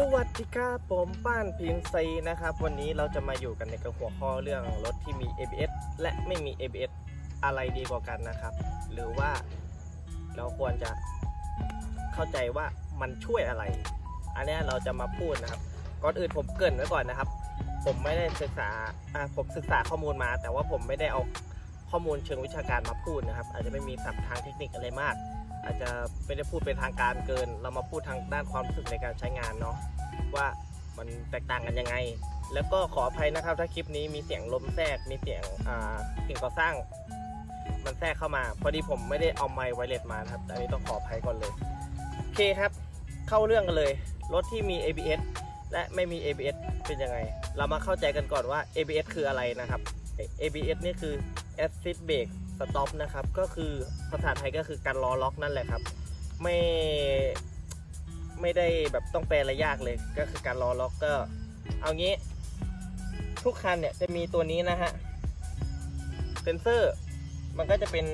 สวัสดีครับผมป้านพินซีนะครับ วันนี้เราจะมาอยู่กันในกระหัวข้อเรื่องรถที่มี ABS และไม่มี ABS อะไรดีกว่ากันนะครับ หรือว่าเราควรจะเข้าใจว่ามันช่วยอะไร อันนี้เราจะมาพูดนะครับ ก่อนอื่นผมเกริ่นไว้ก่อนนะครับ ผมไม่ได้ศึกษาอ่าผมศึกษาข้อมูลมา แต่ว่าผมไม่ได้เอาข้อมูลเชิงวิชาการมาพูดนะครับ อาจจะไม่มีศัพท์ทางเทคนิคอะไรมาก อาจจะไม่ได้พูดเป็นทางการเกิน เรามาพูดทางด้านความรู้สึกในการใช้งานเนาะว่ามันแตกต่างกันยังไง แล้วก็ขออภัยนะครับถ้าคลิปนี้มีเสียงลมแทรกมีเสียงอ่าสิ่งก่อสร้าง มันแทรกเข้ามา พอดีผมไม่ได้เอาไมค์ไวเลสมาครับอันนี้ต้องขออภัยก่อนเลยโอเคครับ เข้าเรื่องกันเลย รถที่มี ABS และไม่มี ABS เป็นยังไง เรามาเข้าใจกันก่อนว่า ABS คืออะไรนะครับ ABS นี่คือ Assist Brake Stop นะครับก็คือภาษาไทยก็คือการล้อล็อกนั่นแหละครับ ไม่ไม่ได้แบบต้องแปลอะไรยากเลยก็คือการล้อล็อกก็ เอางี้ ทุกคันเนี่ยจะมีตัวนี้นะฮะเซนเซอร์ มันก็จะเป็น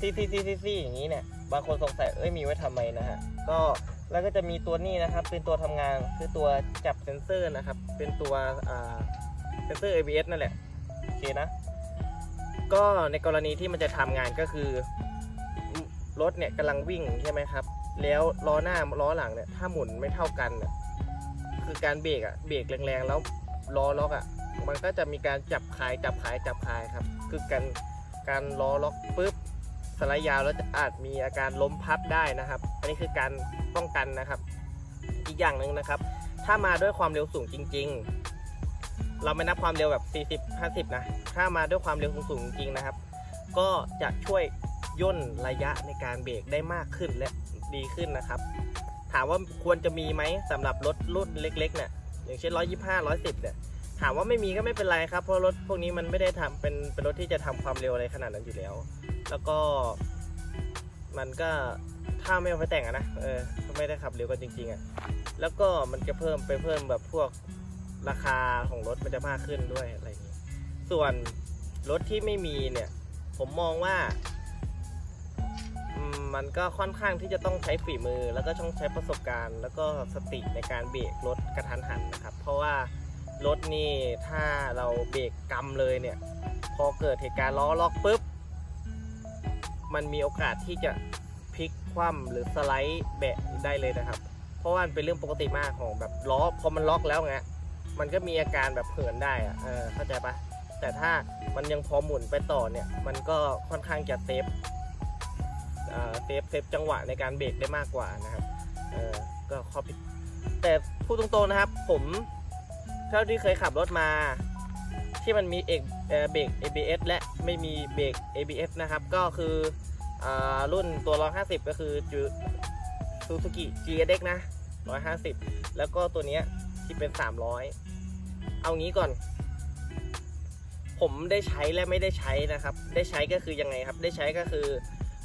ซีซีซีซีซีอย่างนี้เนี่ยบางคนสงสัยเอ้ยมีไว้ทำไมนะฮะก็แล้วก็จะมีตัวนี้นะครับ เป็นตัวทำงานคือตัวจับเซนเซอร์นะครับ เป็นตัวเซนเซอร์ ABS นั่นแหละโอเคนะ ก็ในกรณีที่มันจะทำงานก็คือรถเนี่ยกำลังวิ่งใช่ไหมครับ แล้วล้อหน้าล้อหลังเนี่ยถ้าหมุนไม่เท่ากันน่ะคือการเบรกอะเบรกแรงๆแล้วล้อล็อกอะมันก็จะมีการจับคายจับคายจับคายครับ คือการการล้อล็อกปุ๊บสไลด์ยาวแล้วจะอาจมีอาการล้มพับได้นะครับ อันนี้คือการป้องกันนะครับ อีกอย่างหนึ่งนะครับ ถ้ามาด้วยความเร็วสูงจริง ๆ เราไม่นับความเร็วแบบ 40 50 นะ ถ้ามาด้วยความเร็วสูงๆจริงนะครับ ก็จะช่วยย่นระยะในการเบรกได้มากขึ้นและดีขึ้นนะครับ ถามว่าควรจะมีไหมสำหรับรถรุ่นเล็กๆเนี่ยอย่างเช่น 125 110 เนี่ย ถามว่าไม่มีก็ไม่เป็นไรครับ เพราะรถพวกนี้มันไม่ได้ทำเป็นเป็นรถที่จะทำความเร็วอะไรขนาดนั้นอยู่แล้ว แล้วก็ มันก็ถ้าไม่เอาไปแต่งอะนะ เออไม่ได้ขับเร็วกันจริงๆอะแล้วก็มันจะเพิ่มไปเพิ่มแบบพวก ราคาของรถมันจะมากขึ้นด้วยอะไรอย่างนี้ ส่วนรถที่ไม่มีเนี่ย ผมมองว่ามมันก็ค่อนข้างที่จะต้องใช้ฝีมือ แล้วก็ต้องใช้ประสบการณ์ แล้วก็สติในการเบรกรถกระทันหันนะครับ เพราะว่ารถนี่ถ้าเราเบรกกำเลยเนี่ย พอเกิดเหตุการณ์ล้อล็อกปุ๊บ มันมีโอกาสที่จะพลิกคว่ำหรือสไลด์แบะได้เลยนะครับ เพราะว่ามันเป็นเรื่องปกติมากของแบบล้อพอมันล็อกแล้วไง มันก็มีอาการแบบเหินได้อะเออเข้าใจปะแต่ถ้ามันยังพอหมุนไปต่อเนี่ย มันก็ค่อนข้างจะเซฟเออเซฟเซฟจังหวะในการเบรกได้มากกว่านะครับเออก็ข้อผิดแต่พูดตรงๆนะครับ ผมเท่าที่เคยขับรถมา ที่มันมีเอกเบรก ABS และไม่มีเบรก ABS นะครับ ก็คืออรุ่นตัว 150 ก็คือจูซูซูกิ GSX นะ 150 แล้วก็ตัวเนี้ยที่เป็น 300 เอางี้ก่อน ผมได้ใช้และไม่ได้ใช้นะครับ ได้ใช้ก็คือยังไงครับ ได้ใช้ก็คือ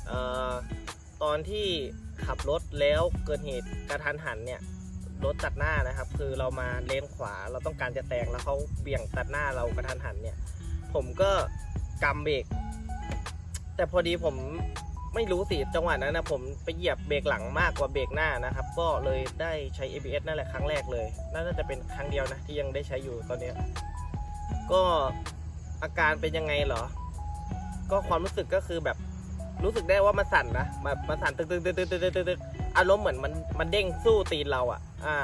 ออตอนที่ขับรถแล้วเกิดเหตุกระทันหันเนี่ยรถตัดหน้านะครับ คือเรามาเลนขวาเราต้องการจะแซงแล้วเขาเบี่ยงตัดหน้าเรากระทันหันเนี่ย ผมก็กำเบรกแต่พอดีผม ไม่รู้สิจังหวะนั้นนะผมไปเหยียบเบรกหลังมากกว่าเบรกหน้านะครับ ก็เลยได้ใช้ ABS นั่นแหละครั้งแรกเลยน่าจะเป็นครั้งเดียวนะที่ยังได้ใช้อยู่ตอนนี้ ก็อาการเป็นยังไงเหรอ ก็ความรู้สึกก็คือแบบรู้สึกได้ว่ามันสั่นนะมันมันสั่นตึกตึกตึกตึกตึกตึกอารมณ์เหมือนมันมันเด้งสู้ตีนเราอะ อ่า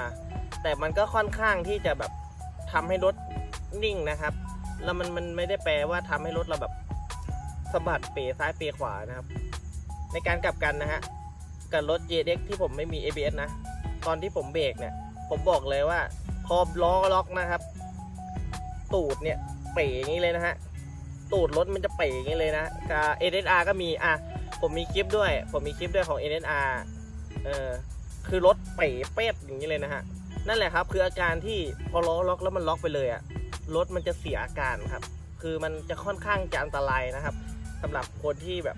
แต่มันก็ค่อนข้างที่จะแบบทำให้รถนิ่งนะครับ แล้วมันมันไม่ได้แปลว่าทำให้รถเราแบบสะบัดเป๋ซ้ายเป๋ขวานะครับ ในการกลับกันนะฮะกับรถ JX ที่ผมไม่มี ABS นะ ตอนที่ผมเบรกเนี่ย ผมบอกเลยว่า พอล้อล็อกนะครับ ตูดเนี่ยเป๋อย่างนี้เลยนะฮะ ตูดรถมันจะเป๋อย่างนี้เลยนะกับ NSR ก็มีอะผมมีคลิปด้วย ผมมีคลิปด้วยของ NSR เออคือรถเป๋เป๊ดอย่างนี้เลยนะฮะ นั่นแหละครับ คืออาการที่พอล้อล็อกแล้วมันล็อกไปเลยอะรถมันจะเสียอาการครับ คือมันจะค่อนข้างจะอันตรายนะครับสำหรับคนที่แบบ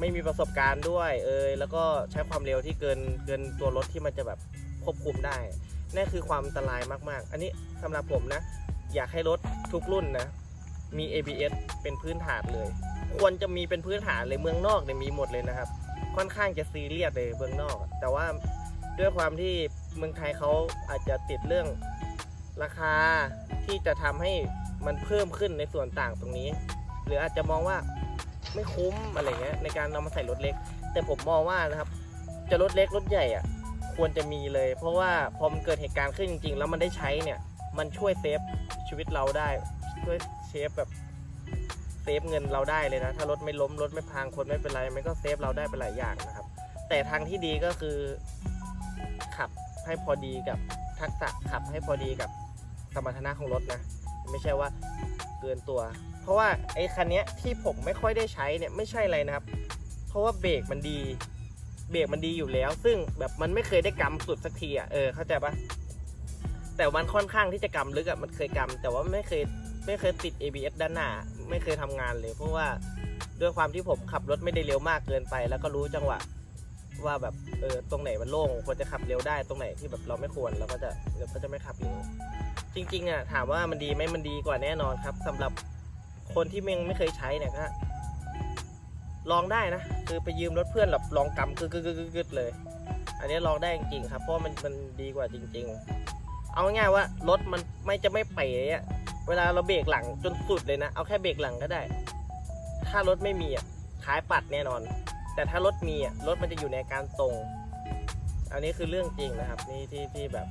ไม่มีประสบการณ์ด้วยเอยแล้วก็ใช้ความเร็วที่เกินเกินตัวรถที่มันจะแบบควบคุมได้นั่นคือความอันตรายมากๆ อันนี้สำหรับผมนะ อยากให้รถทุกรุ่นนะ มี ABS เป็นพื้นฐานเลย ควรจะมีเป็นพื้นฐานเลยเมืองนอกเนี่ยมีหมดเลยนะครับ ค่อนข้างจะซีเรียสเลยเมืองนอก แต่ว่าด้วยความที่เมืองไทยเขาอาจจะติดเรื่องราคาที่จะทำให้มันเพิ่มขึ้นในส่วนต่างตรงนี้ หรืออาจจะมองว่า ไม่คุ้มอะไรเงี้ยในการนำมาใส่รถเล็ก แต่ผมมองว่านะครับ จะรถเล็กรถใหญ่อะควรจะมีเลย เพราะว่าพอมันเกิดเหตุการณ์ขึ้นจริง ๆ แล้วมันได้ใช้เนี่ย มันช่วยเซฟชีวิตเราได้ช่วยเซฟแบบเซฟเงินเราได้เลยนะ ถ้ารถไม่ล้มรถไม่พังคนไม่เป็นไรมันก็เซฟเราได้เป็นหลายอย่างนะครับ แต่ทางที่ดีก็คือ ขับให้พอดีกับทักษะขับให้พอดีกับสมรรถนะของรถนะ ไม่ใช่ว่าเกินตัว เพราะว่าไอ้คันเนี้ยที่ผมไม่ค่อยได้ใช้เนี่ยไม่ใช่อะไรนะครับ เพราะว่าเบรกมันดี เบรกมันดีอยู่แล้ว ซึ่งแบบมันไม่เคยได้กำสุดสักทีอะเออเข้าใจปะแต่มันค่อนข้างที่จะกำลึกอะมันเคยกำแต่ว่าไม่เคยไม่เคยติด ABS ด้านหน้า ไม่เคยทำงานเลย เพราะว่าด้วยความที่ผมขับรถไม่ได้เร็วมากเกินไป แล้วก็รู้จังหวะว่าแบบเออตรงไหนมันโล่งควรจะขับเร็วได้ตรงไหนที่แบบเราไม่ควรเราก็จะเราก็จะไม่ขับเร็วจริงๆอะถามว่ามันดีไหมมันดีกว่าแน่นอนครับสำหรับ คนที่ยังไม่เคยใช้เนี่ยก็ลองได้นะ คือไปยืมรถเพื่อนแบบลองกำกึกกึกกึกเลย อันนี้ลองได้จริงๆครับ เพราะมันมันดีกว่าจริง ๆ เอาง่ายๆว่ารถมันไม่จะไม่เป๋อะเวลาเราเบรกหลังจนสุดเลยนะ เอาแค่เบรกหลังก็ได้ ถ้ารถไม่มีอะท้ายปัดแน่นอน แต่ถ้ารถมีอะรถมันจะอยู่ในการตรง อันนี้คือเรื่องจริงนะครับ นี่ที่ที่แบบ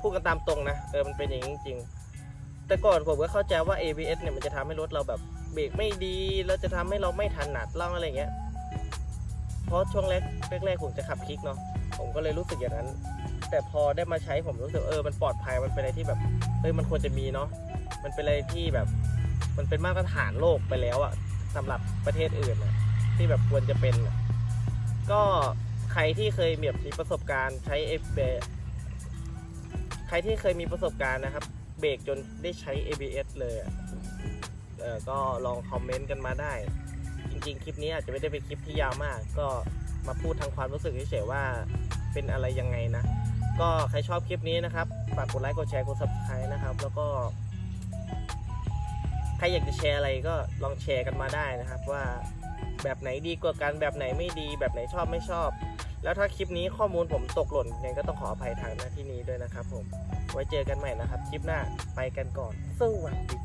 พูดกันตามตรงนะเออมันเป็นอย่างนี้จริงๆ แต่ก่อนผมก็เข้าใจว่า ABS เนี่ยมันจะทำให้รถเราแบบเบรกไม่ดี แล้วจะทำให้เราไม่ถนัดเล่าอะไรเงี้ย เพราะช่วงแรกแรกๆผมจะขับคลิกเนาะ ผมก็เลยรู้สึกอย่างนั้น แต่พอได้มาใช้ผมรู้สึกเออ มันปลอดภัย มันเป็นอะไรที่แบบ เอ้ย มันควรจะมีเนาะ มันเป็นอะไรที่แบบ มันเป็นมาตรฐานโลกไปแล้วอะสำหรับประเทศอื่นอะที่แบบควรจะเป็นอะก็ใครที่เคยแบบมีประสบการณ์ใช้เอเบใครที่เคยมีประสบการณ์นะครับ เบรกจนได้ใช้ ABS เลยเออก็ลองคอมเมนต์กันมาได้ จริงๆ คลิปนี้อาจจะไม่ได้เป็นคลิปที่ยาวมาก ก็มาพูดทางความรู้สึกเฉยๆว่าเป็นอะไรยังไงนะ ก็ใครชอบคลิปนี้นะครับ ฝากกดไลค์ กดแชร์ กด subscribe นะครับ แล้วก็ ใครอยากจะแชร์อะไรก็ลองแชร์กันมาได้นะครับ ว่าแบบไหนดีกว่ากัน แบบไหนไม่ดี แบบไหนชอบไม่ชอบ แล้วถ้าคลิปนี้ข้อมูลผมตกหล่นเนี่ยก็ต้องขออภัยทางหน้าที่นี้ด้วยนะครับผม ไว้เจอกันใหม่นะครับ คลิปหน้าไปกันก่อน สวัสดีครับ